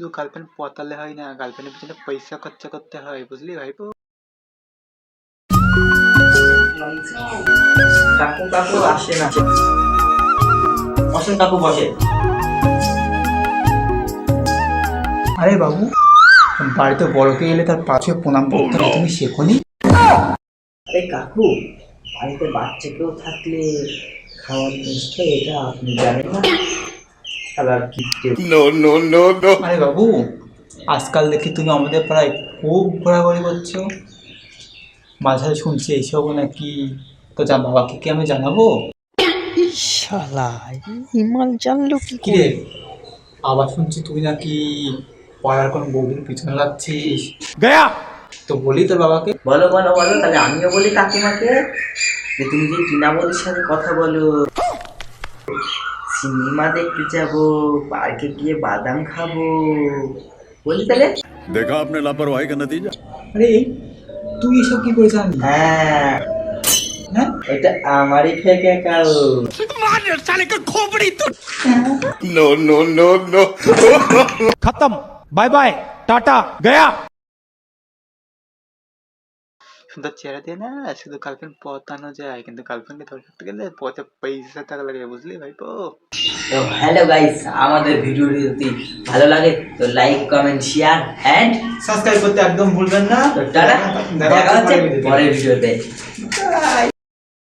শুধু গার্লফ্রেন্ড পতালে হয় না গার্লফ্রেন্ডের পিছনে পয়সা খরচা করতে হয় বুঝলি ভাইপো? কাকু কাকু আসে না। কাকু বসে আরে বাবু বাড়িতে বড়কে এলে তার পাশে প্রণাম করতে হবে তুমি শেখনি আরে কাকু বাড়িতে বাচ্চা কেউ থাকলে খাওয়ার নিষ্ঠা এটা আপনি জানেন না। আবার কি। আরে বাবু আজকাল দেখি তুমি আমাদের পাড়ায় খুব ঘোরাঘুরি করছ। মাঝে শুনছি এইসব নাকি তো যা বাবাকে কি আমি জানাব? শালা হিমাল জানলো কি কি রে? আবার শুনছি তুই নাকি পাড়ার কোন বৌদির পিছনে লাগছিস। গয়া! তো বলি তোর বাবাকে। বলো বলো বলো তাহলে আমিও বলি কাকিমাকে যে তুমি যে টিনা বৌদির সাথে কথা বলো। সিনেমা দেখতে যাব পার্কে গিয়ে বাদাম খাব। বলি তাহলে? দেখা আপনার লাপরওয়াহি কেন দিয়ে আরে তুই এসব কি করে জানি হ্যাঁ।, হ্যাঁ? এটা আমারই ফেক অ্যাকাউন্ট মানের সালে কা খোপড়ি তো নো নো নো নো খতম বাই বাই টাটা গয়া সুন্দর চেহারা দিয়ে না শুধু গার্লফ্রেন্ড পতানো যায় কিন্তু গার্লফ্রেন্ডকে ধরে রাখতে গেলে পথে পয়সা টাকা লাগে বুঝলি ভাই তো হ্যালো গাইস আমাদের ভিডিওটি যদি ভালো লাগে তো like comment share and subscribe করতে একদম ভুলবেন না। তো টাটা দেখা হচ্ছে পরের ভিডিওতে